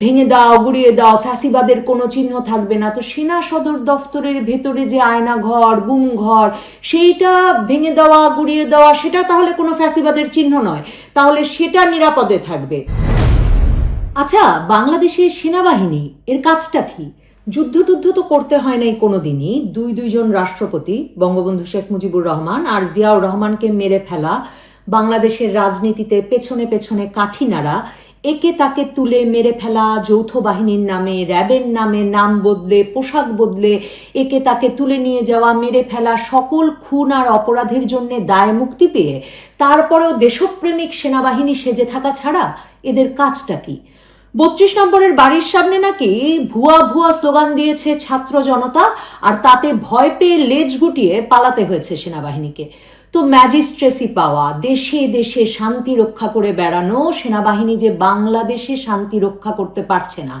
ভেঙে দাও, গুড়িয়ে দাও, ফ্যাসিবাদের কোনো চিহ্ন থাকবে না। তো সেনা সদর দফতরের ভেতরে যে আয়না ঘর, গুম ঘর, সেইটা ভেঙে দেওয়া, গুড়িয়ে দেওয়া, সেটা তাহলে কোনো ফ্যাসিবাদের চিহ্ন নয়। তাহলে সেটা নিরাপদে থাকবে। আচ্ছা বাংলাদেশের সেনাবাহিনী, এর কাজটা কি? যুদ্ধ টুদ্ধ তো করতে হয় নাই কোনোদিনই। দুই দুইজন রাষ্ট্রপতি, বঙ্গবন্ধু শেখ মুজিবুর রহমান আর জিয়াউর রহমানকে মেরে ফেলা বাংলাদেশের রাজনীতিতে পেছনে পেছনে কাঠি নাড়া একে তাকে তুলে মেরে ফেলা, যৌথ বাহিনীর নামে, র্যাবের নামে, নাম বদলে, পোশাক বদলে, একে তাকে তুলে নিয়ে যাওয়া, মেরে ফেলা, সকল খুন আর অপরাধের জন্য দায় মুক্তি পেয়ে তারপরেও দেশপ্রেমিক সেনাবাহিনী সেজে থাকা ছাড়া এদের কাজটা কি? বত্রিশ নম্বরের বাড়ির সামনে নাকি ভুয়া ভুয়া স্লোগান দিয়েছে ছাত্র জনতা, আর তাতে ভয় পেয়ে লেজ গুটিয়ে পালাতে হয়েছে সেনাবাহিনীকে। তো ম্যাজিস্ট্রেসি পাওয়া, দেশে দেশে শান্তি রক্ষা করে বেড়ানো, সেনাবাহিনী যে বাংলাদেশে শান্তি রক্ষা করতে পারছে না,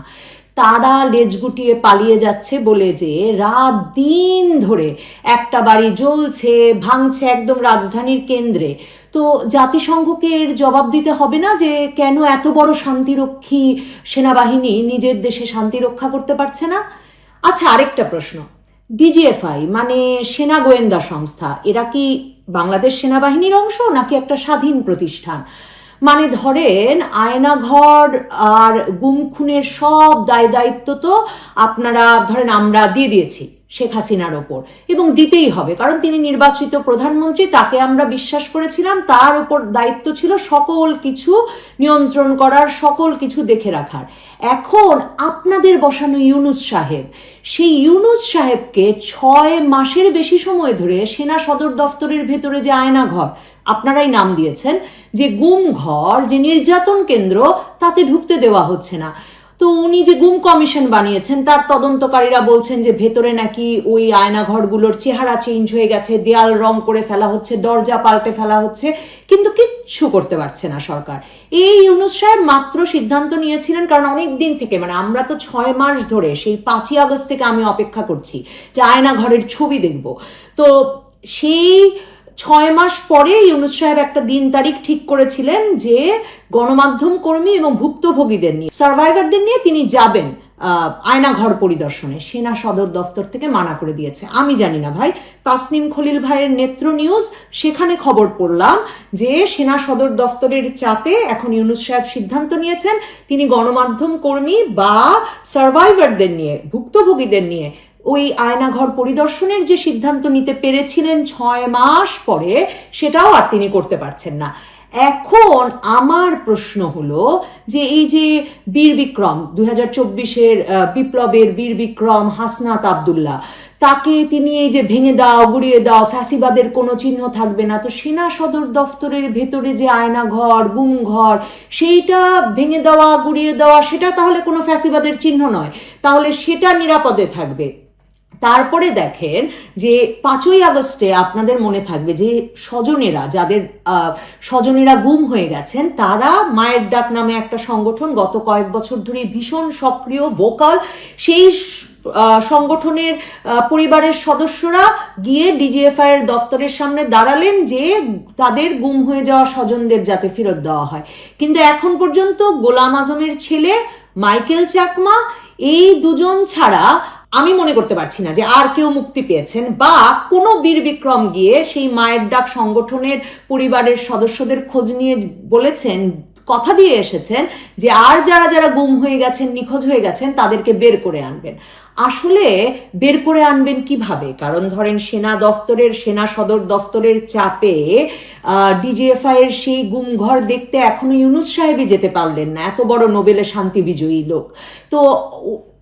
তারা লেজ গুটিয়ে পালিয়ে যাচ্ছে বলে যে রাত দিন ধরে একটা বাড়ি জ্বলছে, ভাঙছে একদম রাজধানীর কেন্দ্রে। তো জাতিসংঘকে এর জবাব দিতে হবে না যে কেন এত বড় শান্তিরক্ষী সেনাবাহিনী নিজের দেশে শান্তি রক্ষা করতে পারছে না? আচ্ছা আরেকটা প্রশ্ন। ডিজিএফআই মানে সেনা গোয়েন্দা সংস্থা, এরা কি বাংলাদেশ সেনাবাহিনীর অংশ নাকি একটা স্বাধীন প্রতিষ্ঠান? মানে ধরেন, আয়নাঘর আর গুম খুনের সব দায় দায়িত্ব তো আপনারা, ধরেন আমরা দিয়ে দিয়েছি। শেখ হাসিনার ওপর। এবং দিতেই হবে, কারণ তিনি নির্বাচিত প্রধানমন্ত্রী, তাকে আমরা বিশ্বাস করেছিলাম, তার উপর দায়িত্ব ছিল সকল কিছু নিয়ন্ত্রণ করার, সকল কিছু দেখে রাখার। এখন আপনাদের বসানো ইউনুস সাহেব, সেই ইউনুস সাহেবকে ছয় মাসের বেশি সময় ধরে সেনা সদর দফতরের ভেতরে যে আয়নাঘর, আপনারাই নাম দিয়েছেন, যে গুম ঘর যে নির্যাতন কেন্দ্র, তাতে ঢুকতে দেওয়া হচ্ছে না। তো উনি যে গুম কমিশন বানিয়েছেন, তার তদন্তকারীরা বলছেন যে ভেতরে নাকি ওই আয়নাঘরগুলোর চেহারা চেঞ্জ হয়ে গেছে, দেয়াল রং করে ফেলা হচ্ছে, দরজা পাল্টে ফেলা হচ্ছে, কিন্তু কিচ্ছু করতে পারছে না সরকার। এই ইউনুস সাহেব মাত্র সিদ্ধান্ত নিয়েছিলেন, কারণ অনেক দিন থেকে মানে আমরা তো ছয় মাস ধরে, সেই পাঁচই আগস্ট থেকে আমি অপেক্ষা করছি যে আয়নাঘরের ছবি দেখব। তো সেই ছয় মাস পরে ইউনুস সাহেব একটা দিন তারিখ ঠিক করেছিলেন যে গণমাধ্যম কর্মী এবং ভুক্তভোগীদের নিয়ে সার্ভাইভারদের নিয়ে তিনি যাবেন আয়নাঘর পরিদর্শনে। সেনা সদর দফতর থেকে মানা করে দিয়েছে। আমি জানি না ভাই। তাসনিম খলিল ভাইয়ের নেত্র নিউজ, সেখানে খবর পড়লাম যে সেনা সদর দফতরের চাপে এখন ইউনুস সাহেব সিদ্ধান্ত নিয়েছেন, তিনি গণমাধ্যম কর্মী বা সার্ভাইভারদের নিয়ে, ভুক্তভোগীদের নিয়ে ওই আয়নাঘর পরিদর্শনের যে সিদ্ধান্ত নিতে পেরেছিলেন ছয় মাস পরে, সেটাও আর তিনি করতে পারছেন না। এখন আমার প্রশ্ন হলো যে এই যে বীর বিক্রম দুই হাজার চব্বিশের বিপ্লবের বীর বিক্রম হাসনাত আবদুল্লাহ, তাকে তিনি এই যে ভেঙে দাও, গুড়িয়ে দাও, ফ্যাসিবাদের কোনো চিহ্ন থাকবে না, তো সেনা সদর দফতরের ভেতরে যে আয়না ঘর গুম ঘর সেইটা ভেঙে দেওয়া, গুড়িয়ে দেওয়া, সেটা তাহলে কোনো ফ্যাসিবাদের চিহ্ন নয়। তাহলে সেটা নিরাপদে থাকবে। তারপরে দেখেন যে পাঁচই আগস্টে আপনাদের মনে থাকবে যে স্বজনেরা, যাদের স্বজনেরা গুম হয়ে গেছেন, তারা মায়ের ডাক নামে একটা সংগঠন গত কয়েক বছর ধরে ভীষণ সক্রিয় ভোকাল সেই সংগঠনের পরিবারের সদস্যরা গিয়ে ডিজিএফআই এর দপ্তরের সামনে দাঁড়ালেন যে তাদের গুম হয়ে যাওয়া স্বজনদের যাতে ফেরত দেওয়া হয়। কিন্তু এখন পর্যন্ত গোলাম আজমের ছেলে, মাইকেল চাকমা, এই দুজন ছাড়া আমি মনে করতে পারছি না যে আর কেউ মুক্তি পেয়েছেন বা কোনো বীর বিক্রম গিয়ে সেই মায়ের ডাক সংগঠনের পরিবারের সদস্যদের খোঁজ নিয়ে বলেছেন, কথা দিয়ে এসেছেন যে আর যারা যারা গুম হয়ে গেছেন, নিখোঁজ হয়ে গেছেন, তাদেরকে বের করে আনবেন। আসলে বের করে আনবেন কীভাবে? কারণ ধরেন সেনা দফতরের, সেনা সদর দফতরের চাপে ডিজিএফআই এর সেই গুমঘর দেখতে এখনও ইউনুস সাহেবই যেতে পারলেন না। এত বড় নোবেলে শান্তি বিজয়ী লোক। তো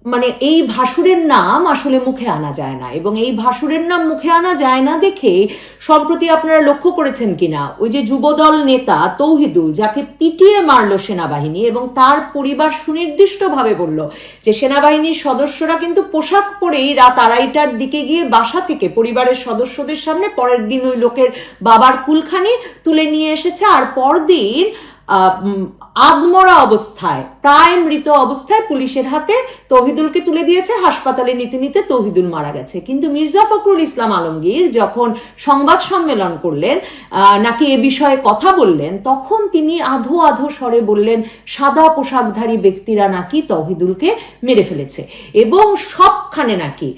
মানে এই ভাসুরের নাম আসলে মুখে আনা যায় না এবং এই ভাসুরের নাম মুখে আনা যায় না দেখে সম্প্রতি আপনারা লক্ষ্য করেছেন কিনা, ওই যে যুবদল নেতা তৌহিদুল যাকে পিটিয়ে মারলো সেনাবাহিনী এবং তার পরিবার সুনির্দিষ্টভাবে বলল যে সেনাবাহিনীর সদস্যরা কিন্তু পোশাক পরেই রাত আড়াইটার দিকে গিয়ে বাসা থেকে পরিবারের সদস্যদের সামনে পরের দিন ওই লোকের বাবার কুলখানি তুলে নিয়ে এসেছে। আর পরদিন আদমরা অবস্থায়, প্রায় মৃত অবস্থায় পুলিশের হাতে তৌহিদুলকে তুলে দিয়েছে, হাসপাতালে নিতে নিতে তৌহিদুল মারা গেছে। কিন্তু মির্জা ফখরুল ইসলাম আলমগীর যখন সংবাদ সম্মেলন করলেন নাকি এ বিষয়ে কথা বললেন, তখন তিনি আধো আধো স্বরে বললেন, সাদা পোশাকধারী ব্যক্তিরা নাকি তৌহিদুলকে মেরে ফেলেছে। এবং সবখানে নাকি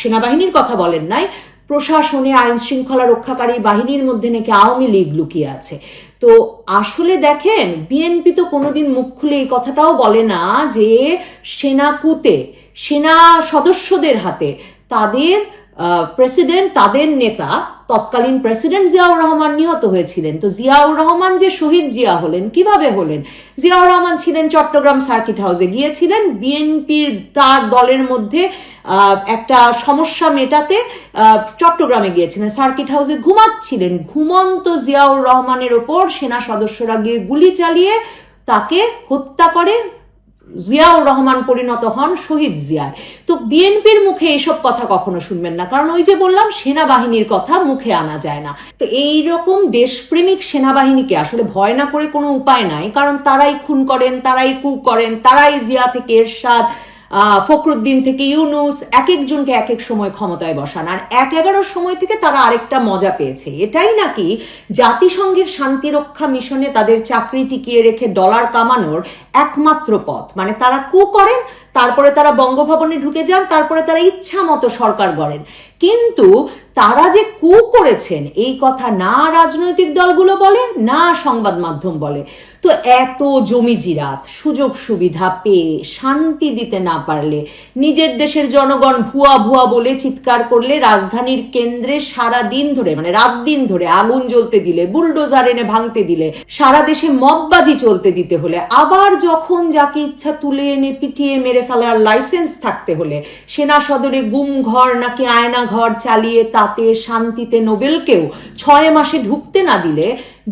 সেনাবাহিনীর কথা বলেন নাই, প্রশাসনে আইন শৃঙ্খলা রক্ষাকারী বাহিনীর মধ্যে নাকি আওয়ামী লীগ লুকিয়ে আছে। তো আসলে দেখেন বিএনপি তো কোনোদিন মুখ খুলে এই কথাটাও বলে না যে সেনাকুতে, সেনা সদস্যদের হাতে তাদের প্রেসিডেন্ট তাদের নেতা, তৎকালীন প্রেসিডেন্ট জিয়াউর রহমান নিহত হয়েছিলেন। তো জিয়াউর রহমান যে শহীদ জিয়া হলেন, কীভাবে হলেন? জিয়াউর রহমান ছিলেন চট্টগ্রাম সার্কিট হাউসে গিয়েছিলেন। বিএনপির তার দলের মধ্যে একটা সমস্যা মেটাতে চট্টগ্রামে গিয়েছিলেন। সার্কিট হাউসে ঘুমাচ্ছিলেন। ঘুমন্ত জিয়াউর রহমানের ওপর সেনা সদস্যরা গিয়ে গুলি চালিয়ে তাকে হত্যা করে জিয়াউর রহমান পরিণত হন শহীদ জিয়ায়। তো বিএনপির মুখে এসব কথা কখনো শুনবেন না, কারণ ওই যে বললাম, সেনাবাহিনীর কথা মুখে আনা যায় না। তো এই রকম দেশপ্রেমিক সেনাবাহিনীকে আসলে ভয় না করে কোনো উপায় নাই, কারণ তারাই খুন করেন, তারাই কু করেন, তারাই জিয়া থেকে এরশাদ ফখরুদ্দিন থেকে ইউনুস এক একজনকে এক এক সময় ক্ষমতায় বসান। আর এক এগারোর সময় থেকে তারা আরেকটা মজা পেয়েছে। এটাই নাকি জাতিসংঘের শান্তিরক্ষা মিশনে তাদের চাকরি টিকিয়ে রেখে ডলার কামানোর একমাত্র পথ? মানে তারা কু করেন, তারপরে তারা বঙ্গভবনে ঢুকে যান, তারপরে তারা ইচ্ছা মতো সরকার গড়েন। কিন্তু তারা যে কু করেছেন, এই কথা না রাজনৈতিক দলগুলো বলে, না সংবাদ মাধ্যম বলে। তো এত জমি জিরাত, সুযোগ সুবিধা পেয়ে শান্তি দিতে না পারলে, নিজের দেশের জনগণ ভুয়া ভুয়া বলে চিৎকার করলে রাজধানীর কেন্দ্রে সারা দিন ধরে মানে রাত দিন ধরে আগুন জ্বলতে দিলে, বুলডোজার এনে ভাঙতে দিলে, সারা দেশে মববাজি চলতে দিতে হলে, আবার যখন যাকে ইচ্ছা তুলে এনে পিটিয়ে মেরে ফেলার লাইসেন্স থাকতে হলে, সেনা সদরে গুম ঘর নাকি আয়না ঘর চালিয়ে তাতে শান্তিতে নোবেলকেও ছয় মাসে ঢুকতে না দিলে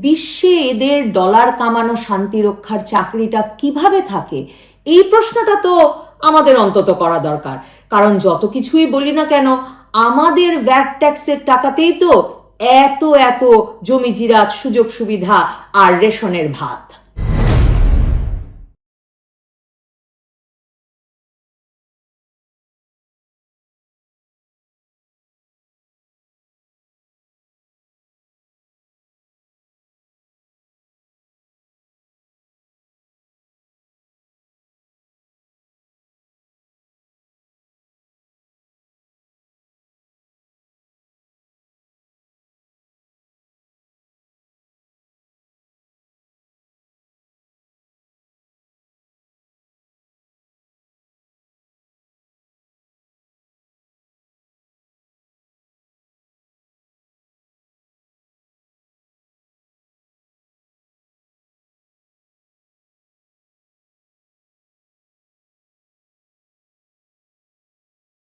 বিশ্বে এদের ডলার কামানো শান্তি রক্ষার চাকরিটা কীভাবে থাকে? এই প্রশ্নটা তো আমাদের অন্তত করা দরকার। কারণ যত কিছুই বলি না কেন, আমাদের ভ্যাট ট্যাক্সের টাকাতেই তো এত এত জমি জিরাত, সুযোগ সুবিধা আর রেশনের ভাত।